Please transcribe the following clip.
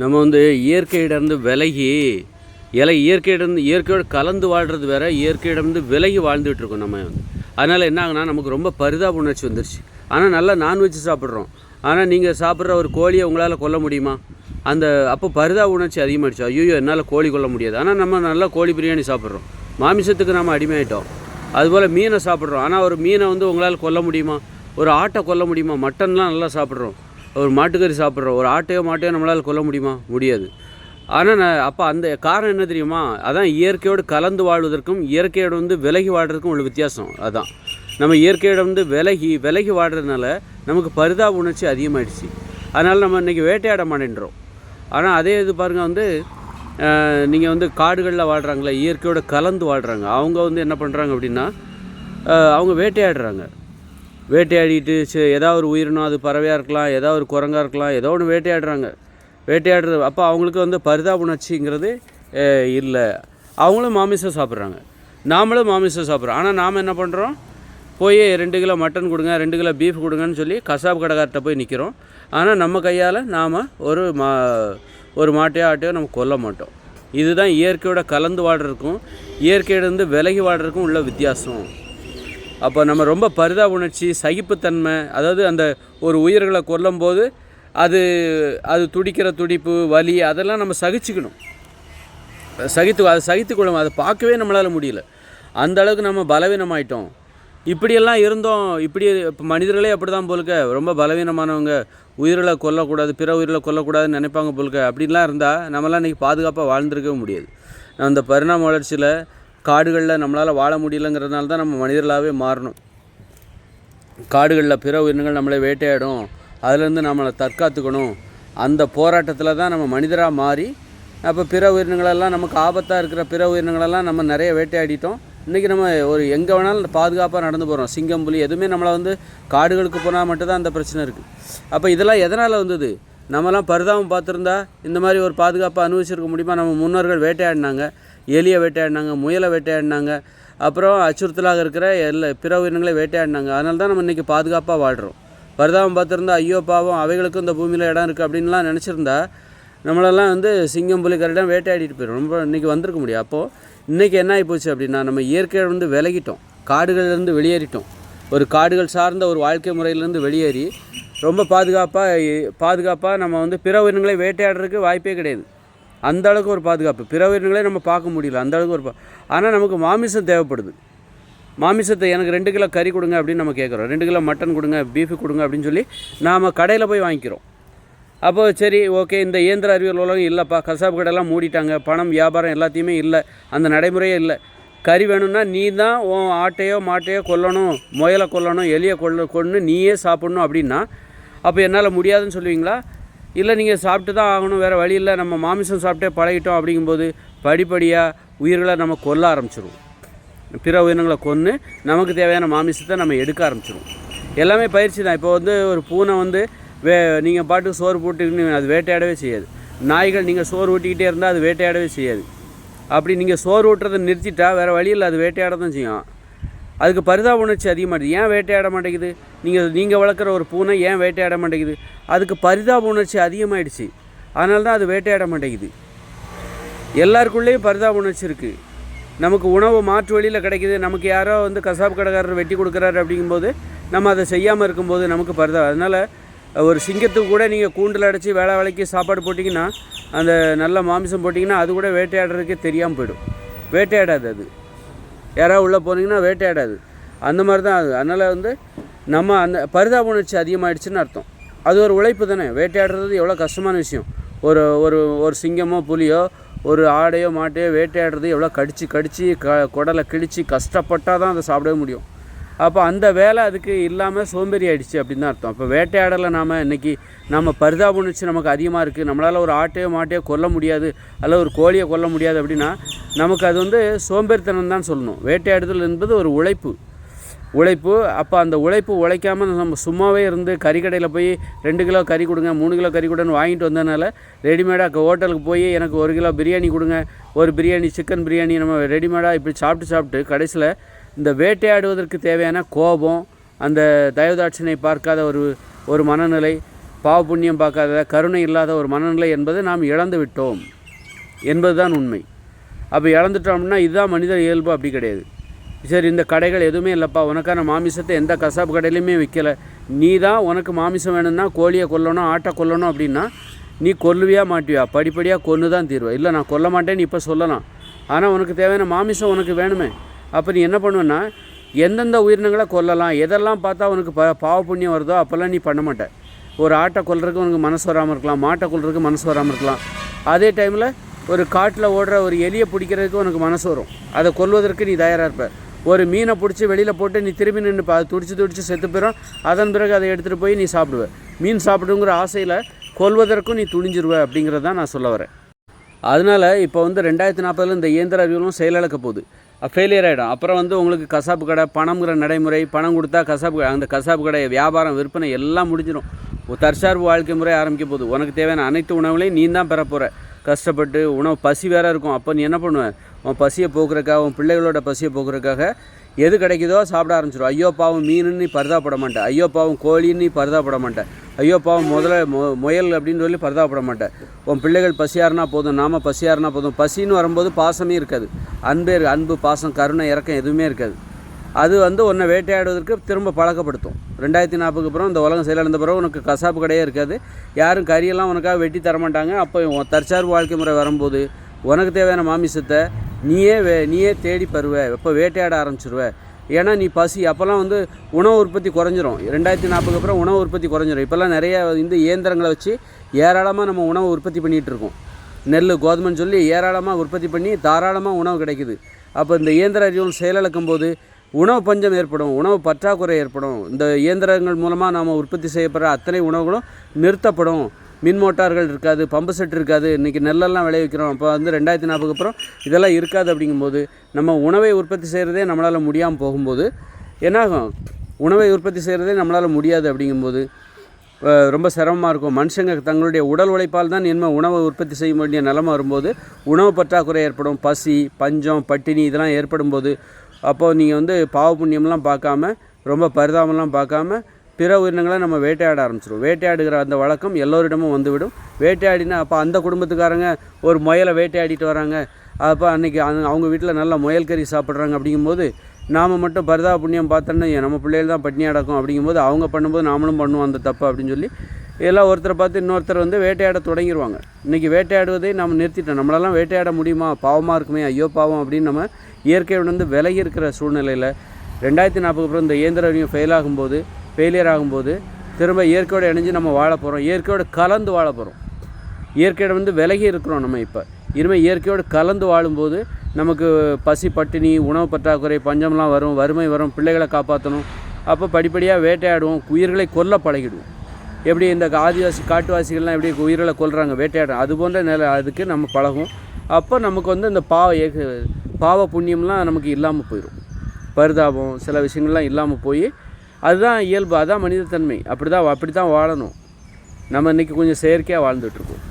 நம்ம வந்து இயற்கையிடந்து விலகி இலை இயற்கையிடந்து இயற்கையோடு கலந்து வாழ்கிறது வேற இயற்கையிடந்து விலகி வாழ்ந்துகிட்ருக்கோம் நம்ம. வந்து அதனால் என்ன ஆகுனா நமக்கு ரொம்ப பரிதாப உணர்ச்சி வந்துருச்சு. ஆனால் நல்லா நான்வெஜ் சாப்பிட்றோம். ஆனால் நீங்கள் சாப்பிட்ற ஒரு கோழியை உங்களால் கொல்ல முடியுமா? அந்த அப்போ பரிதாப உணர்ச்சி அதிகமாகிடுச்சு ஐயோ என்னால் கோழி கொல்ல முடியாது. ஆனால் நம்ம நல்லா கோழி பிரியாணி சாப்பிட்றோம். மாமிசத்துக்கு நம்ம அடிமையாயிட்டோம். அதுபோல் மீனை சாப்பிட்றோம். ஆனால் ஒரு மீனை வந்து உங்களால் கொல்ல முடியுமா? ஒரு ஆட்டை கொல்ல முடியுமா? மட்டன்லாம் நல்லா சாப்பிட்றோம். ஒரு மாட்டுக்கறி சாப்பிட்றோம். ஒரு ஆட்டையோ மாட்டையோ நம்மளால் கொல்ல முடியுமா? முடியாது. ஆனால் நான் அப்போ அந்த காரணம் என்ன தெரியுமா? அதான் இயற்கையோடு கலந்து வாழ்வதற்கும் இயற்கையோடு வந்து விலகி வாழ்கிறதுக்கும் உள்ள வித்தியாசம். அதான். நம்ம இயற்கையோட வந்து விலகி விலகி வாடுறதுனால நமக்கு பரிதாப உணர்ச்சி அதிகமாகிடுச்சு அதனால் நம்ம இன்றைக்கி வேட்டையாட மாட்டேன்றோம். ஆனால் அதே இது பாருங்கள் வந்து நீங்கள் வந்து காடுகளில் வாழ்கிறாங்களே இயற்கையோடு கலந்து வாழ்கிறாங்க அவங்க வந்து என்ன பண்ணுறாங்க அப்படின்னா அவங்க வேட்டையாடுறாங்க. வேட்டையாடிட்டு சே ஏதாவது ஒரு உயிரினம் அது பறவையாக இருக்கலாம் ஏதாவது ஒரு குரங்காக இருக்கலாம் ஏதோ ஒன்று வேட்டையாடுறாங்க. வேட்டையாடுறது அப்போ அவங்களுக்கு வந்து பரிதாப உணர்ச்சிங்கிறது இல்லை. அவங்களும் மாமிசம் சாப்பிட்றாங்க. நாமளும் மாமிசம் சாப்பிட்றோம். ஆனால் நாம் என்ன பண்ணுறோம் போய் ரெண்டு கிலோ மட்டன் கொடுங்க ரெண்டு கிலோ பீஃப் கொடுங்கன்னு சொல்லி கசாப் கடைக்கார்ட்ட போய் நிற்கிறோம் ஆனால் நம்ம கையால் நாம் ஒரு மா ஒரு மாட்டையோ ஆட்டையோ நம்ம கொல்ல மாட்டோம். இதுதான் இயற்கையோட கலந்து வாடுறதுக்கும் இயற்கையிலேருந்து விலகி வாடுறதுக்கும் உள்ள வித்தியாசம். அப்போ நம்ம ரொம்ப பரிதா உணர்ச்சி சகிப்புத்தன்மை அதாவது அந்த ஒரு உயிர்களை கொல்லும்போது அது அது துடிக்கிற துடிப்பு வலி அதெல்லாம் நம்ம சகிச்சுக்கணும். சகித்து அதை சகித்துக்கொள்ளும் அதை பார்க்கவே நம்மளால் முடியல. அந்த அளவுக்கு நம்ம பலவீனமாயிட்டோம். இப்படியெல்லாம் இருந்தோம் இப்படி இப்போ மனிதர்களே அப்படி தான் போலுக்க ரொம்ப பலவீனமானவங்க உயிர்களை கொல்லக்கூடாது பிற உயிர்களை கொல்லக்கூடாதுன்னு நினைப்பாங்க போலுக்க அப்படின்லாம் இருந்தால் நம்மளாம் இன்றைக்கி பாதுகாப்பாக வாழ்ந்திருக்கவே முடியாது. அந்த பரிணாம வளர்ச்சியில் காடுகளில் நம்மளால் வாழ முடியலங்கிறதுனால தான் நம்ம மனிதர்களாகவே மாறணும். காடுகளில் பிற உயிரினங்கள் நம்மளை வேட்டையாடும். அதுலேருந்து நம்மளை தற்காத்துக்கணும். அந்த போராட்டத்தில் தான் நம்ம மனிதராக மாறி அப்போ பிற உயிரினங்களெல்லாம் நமக்கு ஆபத்தாக இருக்கிற பிற உயிரினங்களெல்லாம் நம்ம நிறைய வேட்டையாடிட்டோம். இன்றைக்கி நம்ம ஒரு எங்கே வேணாலும் பாதுகாப்பாக நடந்து போகிறோம். சிங்கம் புலி எதுவுமே நம்மளை வந்து காடுகளுக்கு போனால் மட்டும்தான் அந்த பிரச்சனை இருக்குது. அப்போ இதெல்லாம் எதனால் வந்தது? நம்மலாம் பரிதாபம் பார்த்துருந்தா இந்த மாதிரி ஒரு பாதுகாப்பாக அனுபவிச்சிருக்க முடியுமா? நம்ம முன்னோர்கள் வேட்டையாடினாங்க. எலியை வேட்டையாடினாங்க முயலை வேட்டையாடினாங்க. அப்புறம் அச்சுறுத்தலாக இருக்கிற எல்லா பிற உயிரினங்களை வேட்டையாடினாங்க. அதனால தான் நம்ம இன்றைக்கி பாதுகாப்பாக வாழ்கிறோம் வருதாமம் பார்த்துருந்தா ஐயோ பாவம் அவைகளுக்கும் இந்த பூமியில் இடம் இருக்குது அப்படின்லாம் நினச்சிருந்தா நம்மளெல்லாம் வந்து சிங்கம் புலி கரடம் வேட்டையாடிட்டு போயிடும் ரொம்ப இன்றைக்கி வந்திருக்க முடியும் அப்போது இன்றைக்கி என்ன ஆகிப்போச்சு அப்படின்னா நம்ம இயற்கையை வந்து விலகிட்டோம். காடுகள்லேருந்து வெளியேறிட்டோம். ஒரு காடுகள் சார்ந்த ஒரு வாழ்க்கை முறையிலேருந்து வெளியேறி ரொம்ப பாதுகாப்பாக பாதுகாப்பாக நம்ம வந்து பிற உயிரினங்களை வேட்டையாடுறதுக்கு வாய்ப்பே கிடையாது. அந்த அளவுக்கு ஒரு பாதுகாப்பு. பிற உயிரினங்களே நம்ம பார்க்க முடியல அந்த அளவுக்கு ஒரு பா ஆனால் நமக்கு மாமிசம் தேவைப்படுது. மாமிசத்தை எனக்கு ரெண்டு கிலோ கறி கொடுங்க அப்படின்னு நம்ம கேட்குறோம். ரெண்டு கிலோ மட்டன் கொடுங்க பீஃபு கொடுங்க அப்படின்னு சொல்லி நாம் கடையில் போய் வாங்கிக்கிறோம். அப்போ சரி ஓகே இந்த இயந்திர அறிவியல் உலகம் இல்லைப்பா. கசாப்பு கடையெல்லாம் மூடிட்டாங்க. பணம் வியாபாரம் எல்லாத்தையுமே இல்லை. அந்த நடைமுறையே இல்லை. கறி வேணும்னா நீ தான் உன் ஆட்டையோ மாட்டையோ கொல்லணும் முயலை கொல்லணும் எலியை கொல்ல கொன்று நீயே சாப்பிட்ணும் அப்படின்னா அப்போ என்னால் முடியாதுன்னு சொல்லுவீங்களா? இல்லை நீங்கள் சாப்பிட்டு தான் ஆகணும் வேறு வழி இல்லை. நம்ம மாமிசம் சாப்பிட்டே பழகிட்டோம் அப்படிங்கும்போது படிப்படியாக உயிர்களை நம்ம கொல்ல ஆரம்பிச்சிருவோம். பிற உயிரினங்களை கொன்று நமக்கு தேவையான மாமிசத்தை நம்ம எடுக்க ஆரம்பிச்சிருவோம். எல்லாமே பயிற்சி தான். இப்போ வந்து ஒரு பூனை வந்து வே நீங்கள் பாட்டுக்கு சோறு போட்டுக்கிட்டு அது வேட்டையாடவே செய்யாது. நாய்கள் நீங்கள் சோறு ஊட்டிக்கிட்டே இருந்தால் அது வேட்டையாடவே செய்யாது. அப்படி நீங்கள் சோறு ஊட்டுறதை நிறுத்திட்டா வேறு வழியில் அது வேட்டையாட தான் செய்யும். அதுக்கு பரிதாப உணர்ச்சி அதிகமாகிடுது ஏன் வேட்டையாட மாட்டேங்குது? நீங்கள் நீங்கள் வளர்க்குற ஒரு பூனை ஏன் வேட்டையாட மாட்டேங்குது? அதுக்கு பரிதாப உணர்ச்சி அதிகமாகிடுச்சு அதனால தான் அது வேட்டையாட மாட்டேங்குது. எல்லாருக்குள்ளேயும் பரிதாப உணர்ச்சி இருக்குது நமக்கு உணவு மாற்று வழியில் கிடைக்கிது. நமக்கு யாரோ வந்து கசாப்பு கடைக்காரர் வெட்டி கொடுக்குறாரு அப்படிங்கும்போது நம்ம அதை செய்யாமல் இருக்கும்போது நமக்கு பரிதா அதனால் ஒரு சிங்கத்துக்கு கூட நீங்கள் கூண்டில் அடைச்சி வேலை வேலைக்கு சாப்பாடு போட்டிங்கன்னா அந்த நல்ல மாமிசம் போட்டிங்கன்னா அது கூட வேட்டையாடுறதுக்கே தெரியாமல் போயிடும். வேட்டையாடாது அது. யாராவது உள்ளே போனீங்கன்னா வேட்டையாடாது. அந்த மாதிரி தான் அது. அதனால் வந்து நம்ம அந்த பரிதாப உணர்ச்சி அதிகமாகிடுச்சுன்னு அர்த்தம். அது ஒரு உழைப்பு தானே. வேட்டையாடுறது எவ்வளோ கஷ்டமான விஷயம். ஒரு ஒரு ஒரு சிங்கமோ புலியோ ஒரு ஆடையோ மாட்டையோ வேட்டையாடுறது எவ்வளோ கடிச்சு கடிச்சு க குடலை கிழிச்சு கஷ்டப்பட்டால் தான் அதை சாப்பிடவே முடியும். அப்போ அந்த வேலை அதுக்கு இல்லாமல் சோம்பேறி ஆகிடுச்சு அப்படின்னு தான் அர்த்தம். அப்போ வேட்டையாடலை நாம் இன்றைக்கி நம்ம பரிதாப உணர்ச்சி நமக்கு அதிகமாக இருக்குது நம்மளால் ஒரு ஆட்டையோ மாட்டையோ கொல்ல முடியாது. அல்ல ஒரு கோழியை கொல்ல முடியாது அப்படின்னா நமக்கு அது வந்து சோம்பேறித்தனம் தான் சொல்லணும். வேட்டையாடுதல் என்பது ஒரு உழைப்பு. உழைப்பு. அப்போ அந்த உழைப்பு உழைக்காமல் நம்ம சும்மாவே இருந்து கறிக்கடையில் போய் ரெண்டு கிலோ கறி கொடுங்க மூணு கிலோ கறி கொடுன்னு வாங்கிட்டு வந்ததுனால ரெடிமேடாக ஹோட்டலுக்கு போய் எனக்கு ஒரு கிலோ பிரியாணி கொடுங்க ஒரு பிரியாணி சிக்கன் பிரியாணி நம்ம ரெடிமேடாக இப்படி சாப்பிட்டு சாப்பிட்டு கடைசியில் இந்த வேட்டையாடுவதற்கு தேவையான கோபம் அந்த தயவுதாட்சனை பார்க்காத ஒரு ஒரு மனநிலை பாவ புண்ணியம் பார்க்காத கருணை இல்லாத ஒரு மனநிலை என்பது நாம் இழந்து விட்டோம் என்பதுதான் உண்மை. அப்போ இழந்துட்டோம்னா இதுதான் மனித இயல்பு அப்படி கிடையாது. சரி இந்த கடைகள் எதுவுமே இல்லைப்பா உனக்கான மாமிசத்தை எந்த கசாப்பு கடையிலையுமே விற்கலை நீ தான் உனக்கு மாமிசம் வேணும்னா கோழியை கொல்லணும் ஆட்டை கொல்லணும் அப்படின்னா நீ கொல்லுவியா மாட்டியா? படிப்படியாக கொன்று தான் தீர்வா. இல்லை நான் கொல்ல மாட்டேன்னு இப்போ சொல்லலாம். ஆனால் உனக்கு தேவையான மாமிசம் உனக்கு வேணுமே. அப்போ நீ என்ன பண்ணுவேன்னா எந்தெந்த உயிரினங்களை கொல்லலாம் எதெல்லாம் பார்த்தா உனக்கு ப பாவ புண்ணியம் வருதோ அப்போல்லாம் நீ பண்ண மாட்டேன் ஒரு ஆட்டை கொல்றதுக்கு உனக்கு மனசு வராமல் இருக்கலாம் மாட்டை கொல்றதுக்கு மனசு வராமல் இருக்கலாம். அதே டைமில் ஒரு காட்டில் ஓடுற ஒரு எலியை பிடிக்கிறதுக்கு உனக்கு மனசு வரும். அதை கொல்வதற்கு நீ தயாராக இருப்ப. ஒரு மீனை பிடிச்சி வெளியில் போட்டு நீ திரும்பி நின்று அதை துடிச்சு துடிச்சு செத்து போயிடும் அதன் பிறகு அதை எடுத்துகிட்டு போய் நீ சாப்பிடுவ. மீன் சாப்பிடுங்கிற ஆசையில் கொல்வதற்கும் நீ துணிஞ்சிருவ அப்படிங்கிறதான் நான் சொல்ல வரேன். அதனால் இப்போ வந்து ரெண்டாயிரத்தி நாற்பதில் இந்த இயந்திர அறிவியலும் செயலிழக்க போகுது. ஃபெயிலியர் ஆகிடும் அப்புறம் வந்து உங்களுக்கு கசாப்பு கடை பணம்ங்கிற நடைமுறை பணம் கொடுத்தா கசாப்பு கடை அந்த கசாப்பு கடை வியாபாரம் விற்பனை எல்லாம் முடிஞ்சிடும் தற்சார்பு வாழ்க்கை முறை ஆரம்பிக்க போகுது. உனக்கு தேவையான அனைத்து உணவுகளையும் நீ தான் பெற. போகிற கஷ்டப்பட்டு உணவு பசி வேற இருக்கும். அப்போ நீ என்ன பண்ணுவேன் உன் பசியை போக்குறக்காக உன் பிள்ளைகளோட பசியை போக்குறக்காக எது கிடைக்குதோ சாப்பிட ஆரம்பிச்சிடும் ஐயோ பாவம் மீனுன்னு நீ பரிதாப்பட மாட்டேன் ஐயோ பாவம் கோழின்னு நீ பரிதாப்பட மாட்டேன் ஐயோ பாவம் முதல்ல மொ முயல் அப்படின்னு சொல்லி பரிதாப்பட மாட்டேன் உன் பிள்ளைகள் பசியாருனா போதும் நாம பசியாருனா போதும். பசின்னு வரும்போது பாசமே இருக்காது. அன்பே இருக்கு. அன்பு பாசம் கருணை இறக்கம் எதுவுமே இருக்காது. அது வந்து உன்னை வேட்டையாடுவதற்கு திரும்ப பழக்கப்படுத்தும். ரெண்டாயிரத்தி நாற்பதுக்கு அப்புறம் இந்த உலகம் செயலிழந்த பிறகு உனக்கு கசாப்பு கடையே இருக்காது. யாரும் கறியெல்லாம் உனக்காக வெட்டி தரமாட்டாங்க. அப்போ தற்சார்பு வாழ்க்கை முறை வரும்போது உனக்கு தேவையான மாமிசத்தை நீயே வே நீயே தேடி பருவ இப்போ வேட்டையாட ஆரம்பிச்சிருவ? ஏன்னா நீ பசி அப்போல்லாம் வந்து உணவு உற்பத்தி குறைஞ்சிரும். ரெண்டாயிரத்தி நாற்பதுக்கு அப்புறம் உணவு உற்பத்தி குறைஞ்சிரும். இப்போல்லாம் நிறைய இந்த இயந்திரங்களை வச்சு ஏராளமாக நம்ம உணவு உற்பத்தி பண்ணிகிட்டு இருக்கோம். நெல் கோதுமைன்னு சொல்லி ஏராளமாக உற்பத்தி பண்ணி தாராளமாக உணவு கிடைக்குது. அப்போ இந்த இயந்திர அறிவும் செயலிழக்கும் போது உணவு பஞ்சம் ஏற்படும் உணவு பற்றாக்குறை ஏற்படும். இந்த இயந்திரங்கள் மூலமாக நாம் உற்பத்தி செய்யப்படுற அத்தனை உணவுகளும் நிறுத்தப்படும். மின் மோட்டார்கள் இருக்காது பம்பு செட் இருக்காது இன்றைக்கி நெல்லெல்லாம் விளைவிக்கிறோம் அப்போ வந்து ரெண்டாயிரத்தி நாற்பதுக்கு அப்புறம் இதெல்லாம் இருக்காது அப்படிங்கும்போது நம்ம உணவை உற்பத்தி செய்கிறதே நம்மளால் முடியாமல் போகும்போது என்னாகும்? உணவை உற்பத்தி செய்கிறதே நம்மளால் முடியாது அப்படிங்கும்போது ரொம்ப சிரமமாக இருக்கும். மனுஷங்க தங்களுடைய உடல் உழைப்பால் தான் இனிமேல் உணவை உற்பத்தி செய்ய வேண்டிய நிலமை வரும்போது உணவு பற்றாக்குறை ஏற்படும். பசி பஞ்சம் பட்டினி இதெல்லாம் ஏற்படும்போது அப்போது நீங்கள் வந்து பாவ புண்ணியம்லாம் பார்க்காம ரொம்ப பரிதாபம்லாம் பார்க்காம பிற உயிரினங்களை நம்ம வேட்டையாட ஆரம்பிச்சிடும் வேட்டையாடுகிற அந்த வழக்கம் எல்லோரிடமும் வந்துவிடும். வேட்டையாடினா அப்போ அந்த குடும்பத்துக்காரங்க ஒரு முயலை வேட்டையாடிட்டு வராங்க. அப்போ அன்றைக்கி அவங்க வீட்டில் நல்ல முயல் கறி சாப்பிட்றாங்க அப்படிங்கும்போது நாம் மட்டும் பரிதாப புண்ணியம் பார்த்தோன்னா நம்ம பிள்ளைகள் தான் பட்டினி அடக்கும் அப்படிங்கும்போது அவங்க பண்ணும்போது நாமளும் பண்ணுவோம் அந்த தப்பு அப்படின்னு சொல்லி எல்லாம் ஒருத்தரை பார்த்து இன்னொருத்தர் வந்து வேட்டையாட தொடங்கிடுவாங்க இன்றைக்கி வேட்டையாடுவதை நம்ம நிறுத்திட்டோம். நம்மளெல்லாம் வேட்டையாட முடியுமா? பாவமாக இருக்குமே ஐயோ பாவம் அப்படின்னு நம்ம இயற்கையோட வந்து விலகி இருக்கிற சூழ்நிலையில் ரெண்டாயிரத்தி நாற்பதுக்கு அப்புறம் இந்த இயந்திர அறிவியல் ஃபெயில் ஆகும்போது ஃபெயிலியர் ஆகும்போது திரும்ப இயற்கையோடு இணைஞ்சு நம்ம வாழ போகிறோம் இயற்கையோடு கலந்து வாழ போகிறோம் இயற்கையோட வந்து விலகி இருக்கிறோம் நம்ம இப்போ. இனிமேல் இயற்கையோடு கலந்து வாழும்போது நமக்கு பசி பட்டினி உணவு பற்றாக்குறை பஞ்சம்லாம் வரும் வறுமை வரும் பிள்ளைகளை காப்பாற்றணும் அப்போ படிப்படியாக வேட்டையாடுவோம். உயிர்களை கொல்ல பழகிடுவோம். எப்படி இந்த ஆதிவாசி காட்டுவாசிகள்லாம் எப்படி உயிர்களை கொல்றாங்க வேட்டையாடும் அது போன்ற நிலை அதுக்கு நம்ம பழகும். அப்போ நமக்கு வந்து இந்த பாவ பாவ புண்ணியம்லாம் நமக்கு இல்லாமல் போயிடும் பரிதாபம் சில விஷயங்கள்லாம் இல்லாமல் போய் அதுதான் இயல்பு அதுதான் மனிதத்தன்மை. அப்படி தான் அப்படி தான் வாழணும். நம்ம இன்றைக்கி கொஞ்சம் செயற்கையாக வாழ்ந்துட்டுருக்கோம்